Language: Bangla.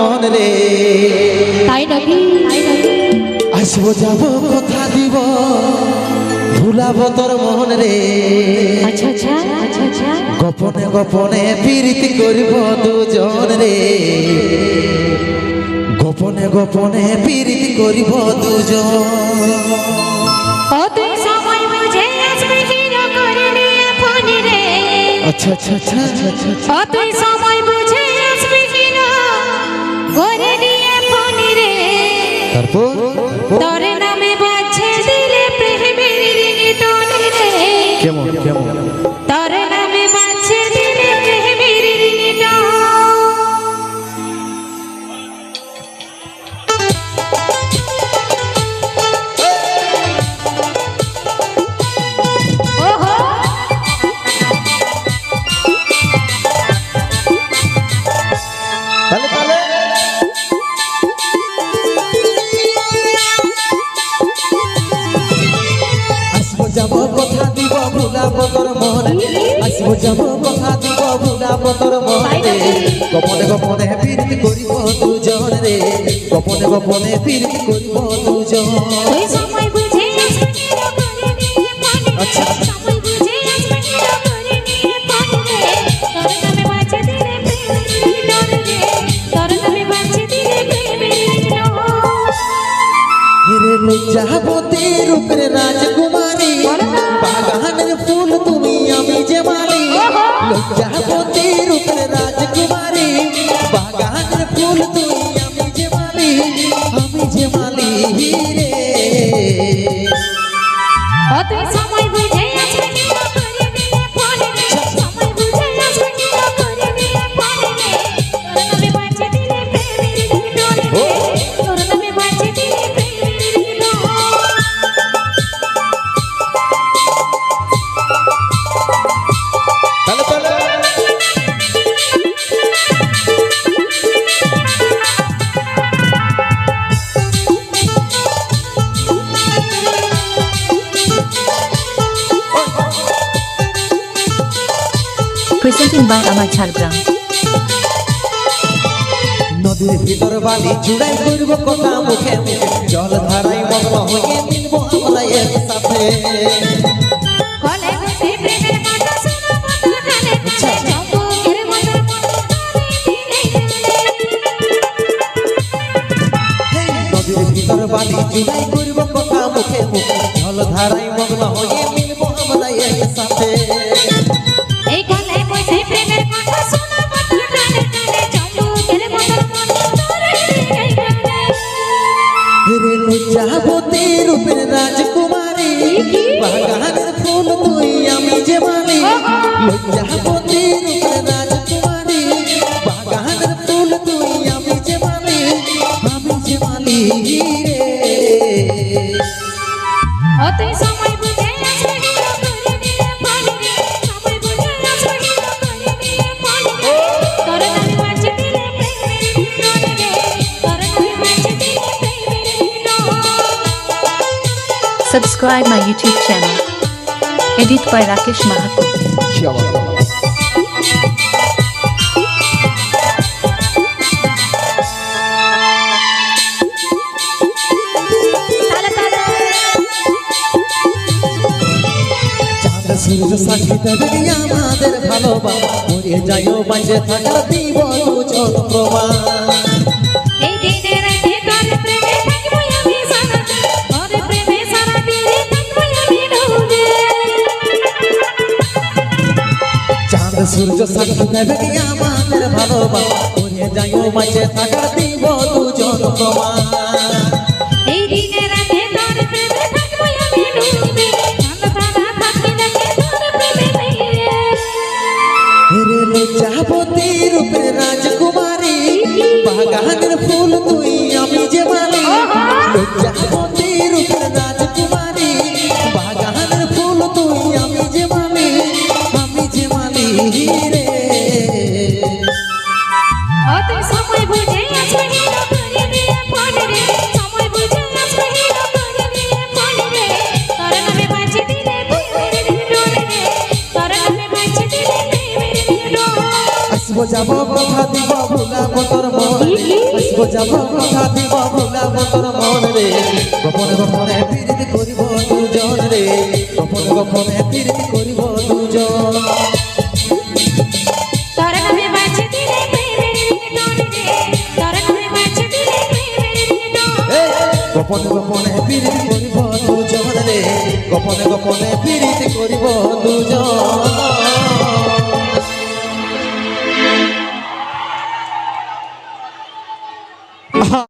মন রে। তাই নাকি? তাই আসব যাব কথা দিব। ভুলাবো তোর মন রে। আচ্ছা আচ্ছা আচ্ছা গোপনে গোপনে প্রীতি করিব দুজন রে। গোপনে গোপনে প্রীতি করিব দুজন। আচ্ছা আচ্ছা আচ্ছা আচ্ছা আচ্ছা। তারপর? ভুলাবো তোর মনে আসব যাব কথা দিব ভুলাবো তোর মনে গোপনে গোপনে প্রীতি করিব দুজন রে। গোপনে গোপনে প্রীতি করিব দুজন। আচ্ছা। লজ্জাবতী রূপের রাজকুমারী। বাগানের ফুল তুমি, আমি যে মালি। লজ্জাপতির উপরে রাজকুমারী। বাগানের ফুল তুমি, আমি যে মালি, আমি যে মালি রে। Presenting by Amar Jhargram. নদীর ভিতর বালি চুড়াই করব কথা মুখে। জল ধারাই মগ্ন হয়ে মিলবো আমরা এর সাথে নদীর ভিতর বালি চুড়াই করব কথা মুখে মুখে। জল ধারাই মগ্ন হয়ে মিলবো আমরা এর সাথে বাগানের ফুল তুই আমি যে মালি লজ্জাবতী রূপের রাজকুমারী। বাগানের ফুল তুই আমি যে মালি আমি যে মালি Subscribe my YouTube channel. Edit by Rakesh Mahato. সূর্য সাক্ষী দেবে আমাদের ভালোবাসা মরে যাইও বাঁচে থাকার দিব প্রমাণ সূর্য সাক্ষী দেবে আমাদের ভালোবাসা? মরে যাইও বাঁচে থাকার দিব দুজন প্রমাণ এই দিনে রাতে তোর প্রেমে থাকব আমি ডুবে। চাঁদ তারা থাকতে লাগে তোর প্রেমে নেই রে লজ্জাবতী রূপের রাজকুমারী বাগানের ফুল তুই আমি যে মালি রে সময় বুঝে আসবে হিরো করে নিয়ে ফোন রে। সময় বুঝে আসবে হিরো করে নিয়ে ফোন রে। তোর নামে বাজে দিলে প্রেমের রিংটোন রে। তোর নামে বাজে দিলে প্রেমের রিংটোন আসব যাব কথা দিব ভুলাবো তোর মন যাব কথা দিব ভুলাব তোর মন রে। গোপনে গোপনে প্রীতি করিব দুজন রে। গোপনে গোপনে প্রীতি করিব দুজন। গোপনে গোপনে পিড়িত করিব দুজনে। গোপনে গোপনে পিড়িত করিব দুজন।